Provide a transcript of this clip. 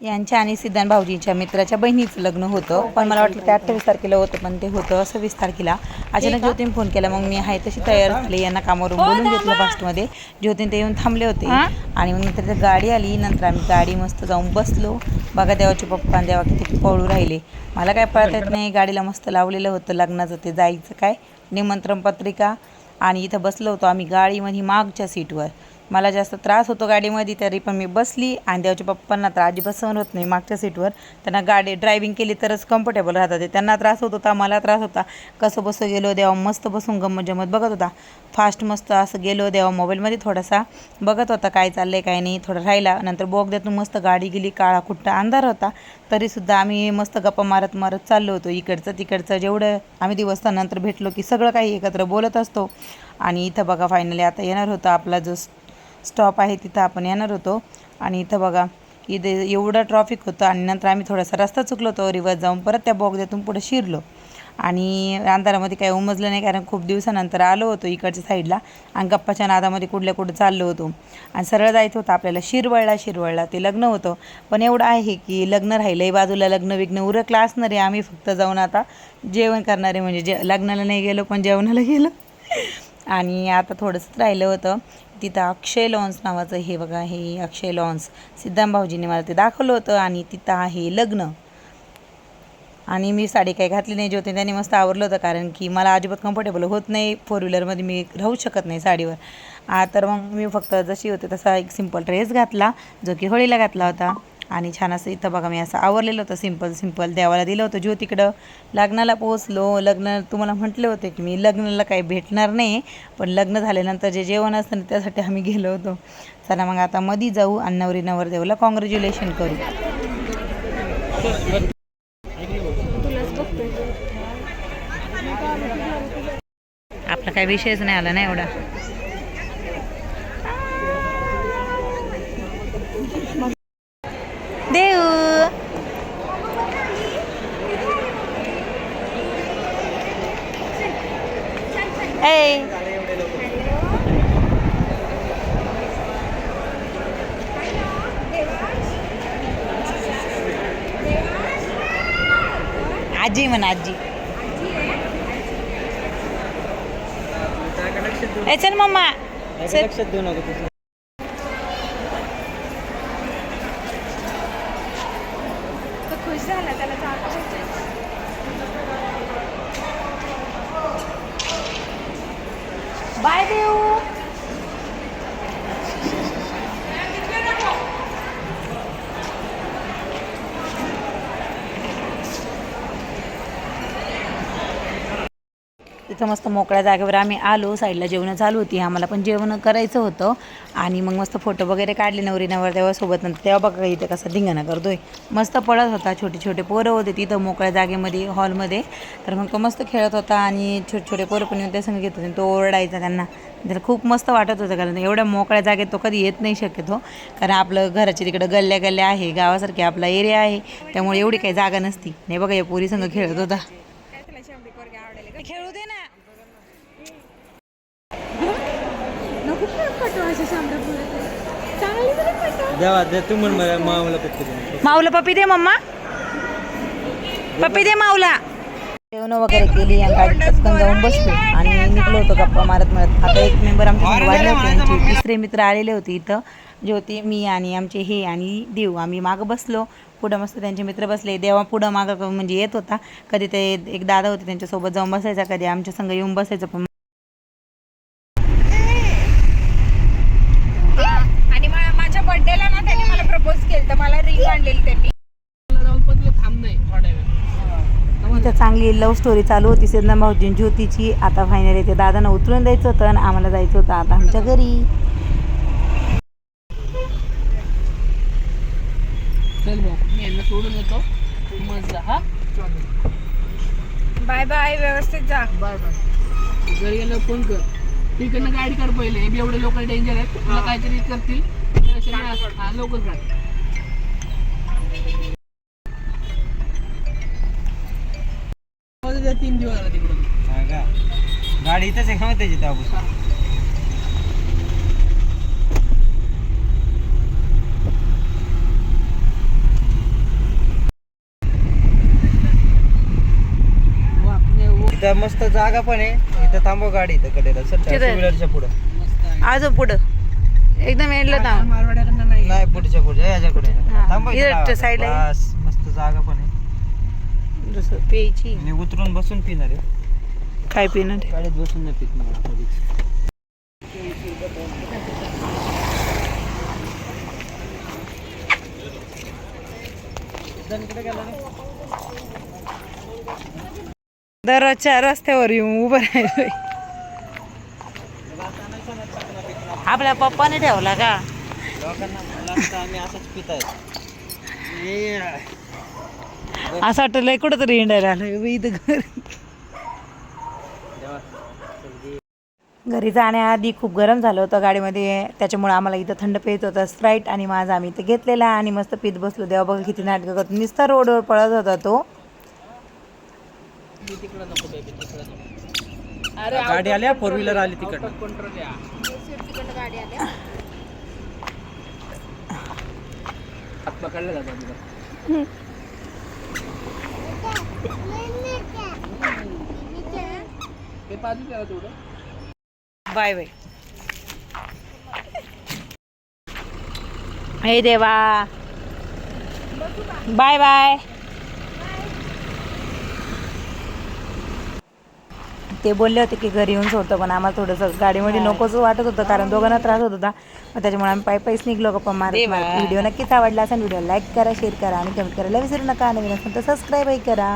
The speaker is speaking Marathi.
यांच्या आणि सिद्धांत भाऊजींच्या मित्राच्या बहिणीचं लग्न होतं. पण मला वाटलं ते अठ्ठावीस तारखेला होतं पण ते होतं सव्वीस तारखेला. अचानक ज्योतीने फोन केला मग मी आहे तशी तयार झाली यांना कामावरून बोलून घेतलं फास्टमध्ये. ज्योतीने ते येऊन थांबले होते. आणि मग नंतर गाडी आली नंतर आम्ही गाडी मस्त जाऊन बसलो. बघा देवाचे पप्पा देवा किती पळू राहिले. मला काय पळत येत नाही गाडीला मस्त लावलेलं होतं लग्नाचं ते जायचं काय. निमंत्रण पत्रिका आणि इथं बसलो होतो आम्ही गाडीमध्ये मागच्या सीटवर. मला जास्त त्रास होतो गाडीमध्ये तरी पण मी बसली. आणि देवाच्या पप्पांना तर अजिबात सहन होत नाही मागच्या सीटवर. त्यांना गाडी ड्रायव्हिंग केली तरच कम्फर्टेबल राहतात. त्यांना त्रास होत होता मला त्रास होता. कसं बसं गेलो देवा मस्त बसून गमत जमत बघत होता. फास्ट मस्त असं गेलो देवा मोबाईलमध्ये थोडासा बघत होता काय चाललं आहे काय नाही थोडं राहिला. नंतर बोगद्यातून मस्त गाडी गेली काळा कुट्टा अंधार होता. तरीसुद्धा आम्ही मस्त गप्पा मारत मारत चाललो होतो. इकडचं तिकडचं जेवढं आम्ही दिवसानंतर भेटलो की सगळं काही एकत्र बोलत असतो. आणि इथं बघा फायनली आता येणार होतं आपला जो स्टॉप आहे तिथं आपण येणार होतो. आणि इथं बघा इथे एवढं ट्रॉफिक होतं आणि नंतर आम्ही थोडासा रस्ता चुकलो होतो रिवर्स जाऊन परत त्या बोगद्यातून पुढे शिरलो. आणि अंधारामध्ये काही उमजलं नाही कारण खूप दिवसानंतर आलो होतो इकडच्या साईडला आणि गप्पाच्या नादामध्ये कुठल्या कुठं चाललो होतो. आणि सरळ जायचं होतं आपल्याला शिरवळला शिरवळला. ते लग्न होतं. पण एवढं आहे की लग्न राहिलंही बाजूला लग्न विघ्न उरकला असणार आहे आम्ही फक्त जाऊन आता जेवण करणारे. म्हणजे जे लग्नाला नाही गेलो पण जेवणाला गेलो. आणि आता थोडंसंच राहिलं होतं. तिथं अक्षय लॉन्स नावाचं हे बघा हे अक्षय लॉन्स. सिद्धांत भाऊजीने मला ते दाखवलं होतं आणि तिथं आहे लग्न. आणि मी साडी काही घातली नाही ज्योती त्यांनी मस्त आवरलं होतं कारण की मला अजिबात कम्फर्टेबल होत नाही. फोर व्हीलरमध्ये मी राहू शकत नाही साडीवर. आ, तर मग मी फक्त जशी होते तसा एक सिंपल ड्रेस घातला जो की होळीला घातला होता. आणि छान असं इथं बघा मी असं आवरलेलं होतं सिंपल सिंपल देवाला दिलं होतं ज्योतीकडं लग्नाला पोहोचलो. लग्न तुम्हाला म्हटले होते की मी लग्नाला काही भेटणार नाही पण लग्न झाल्यानंतर जे जेवण असतं ना त्यासाठी आम्ही गेलो होतो. चला मग आता मधी जाऊ आणि नवरी नवरदेवला कॉंग्रॅच्युलेशन करू. आपला काही विषयच नाही आला ना एवढा. देऊ. ए. आजी म्हण आजी. ए चल मम्मा. लक्षात देऊ नको तुझं. झालं त्याला जागा पाहिजे बाय देऊ. इथं मस्त मोकळ्या जागेवर आम्ही आलो साईडला जेवणं चालू होती. आम्हाला पण जेवण करायचं होतं. आणि मग मस्त फोटो वगैरे काढले नवरी नवर तेव्हासोबत नंतर तेव्हा बघा इथं कसा धिंगाणा करतोय. मस्त पळत होता छोटे छोटे पोरं होते तिथं मोकळ्या जागेमध्ये हॉलमध्ये. तर मग तो मस्त खेळत होता आणि छोटे छोटे पोरं पण येऊन त्या संग घेत होते. तो ओरडायचा त्यांना. तर खूप मस्त वाटत होतं कारण एवढ्या मोकळ्या जागेत तो कधी येत नाही शक्यतो. कारण आपलं घराच्या तिकडं गल्ल्या गल्ल्या आहे गावासारखे आपला एरिया आहे. त्यामुळे एवढी काही जागा नसती. नाही बघा या पोरी संग खेळत होता खेळू दे ना नको पटू अशा शामरापुरात चांगली तरी पटू देवा दे तू म्हण मला मामाला पत्ती दे. माऊला पप्पी दे मम्मा. पप्पी दे माऊला जेवण वगैरे केली आणि पटकन जाऊन बसलो. आणि निघलो होतो गप्पा मारत मारत. आता एक मेंबर आमच्या वाढले होते. आमचे तिसरे मित्र आलेले होते इथं. ज्योती मी आणि आमचे हे आणि देव आम्ही मागं बसलो. पुढं मस्त त्यांचे मित्र बसले. देवा पुढं मागं म्हणजे येत होता. कधी ते एक दादा होते त्यांच्यासोबत जाऊन बसायचा कधी आमच्या संग येऊन बसायचं. पण आणि मा- माझ्या बर्थडेला ना त्याने मला प्रपोज केलं तर मला रिंग आणलेली त्यांनी इथं चांगली लव्ह स्टोरी चालू होती सिद्धा भाऊजी ज्योतीची. आता फायनली ते दादांना उतरून द्यायचं होतं आणि आम्हाला जायचं होतं आता आमच्या घरी. चल भाऊ मी यांना सोडून येतो. मस्त जा हा? बाय बाय व्यवस्थित जा. बाय बाय घरी गेलं फोन कर. तिकडनं गाडी कर पहिले. हे बी एवढे लोक डेंजर आहेत. तुला काहीतरी करतील. त्यापेक्षा मी- तीन दिवस झाला तिकडून. गाडी इथंच आहे का त्याची ताबूस इथं मस्त जागा पण आहे. इथं थांबव गाडी इथं कडेला. सध्या टू व्हीलरच्या पुढं. आज पुढं. एकदम एंडला नाही. पुढच्या पुढच्या. याच्याकडे. हा. थांबव साईड मस्त जागा पण आहे. जसं प्यायची. आणि उतरून बसून पिणार आहे. काय पिणार आहे? गाडीत बसून नाही पित मला कधीच. दररोजच्या रस्त्यावर येऊन उभं राहिलोय. आपल्या पप्पाने ठेवला का? लोकांना मला वाटतं आम्ही असंच पित असं वाटतं लय कुठं तरी हिंडायला आलोय उभं इथं घरी घरी जाण्याआधी खूप गरम झालं होतं गाडीमध्ये. त्याच्यामुळे आम्हाला इथं थंड पेत होतं. स्प्राईट आणि माझा आम्ही इथं घेतलेला आणि मस्त पीत बसलो. देवा बघा किती नाटकं करतो. नुसता रोडवर पळत होता तो. अरे गाडी आल्या? फोर व्हीलर आली तिकडनं कंट्रोल या गाडी आल्या हात पकडला जातो तिथं. ते पाजू त्याला तेवढं बाय बाय. हे देवा. Bye bye. ते बोलले होते की घरी येऊन सोडतो पण आम्हाला थोडंसं गाडीमध्ये नकोच वाटत होतं कारण दोघांना त्रास होत होता. मग त्याच्यामुळे आम्ही पाय पायच निघलो गप्पा मारत. व्हिडिओ नक्कीच आवडला असेल व्हिडिओ लाईक करा शेअर करा आणि कमेंट करायला विसरू नका. नवीन असेल तर सबस्क्राईबही करा.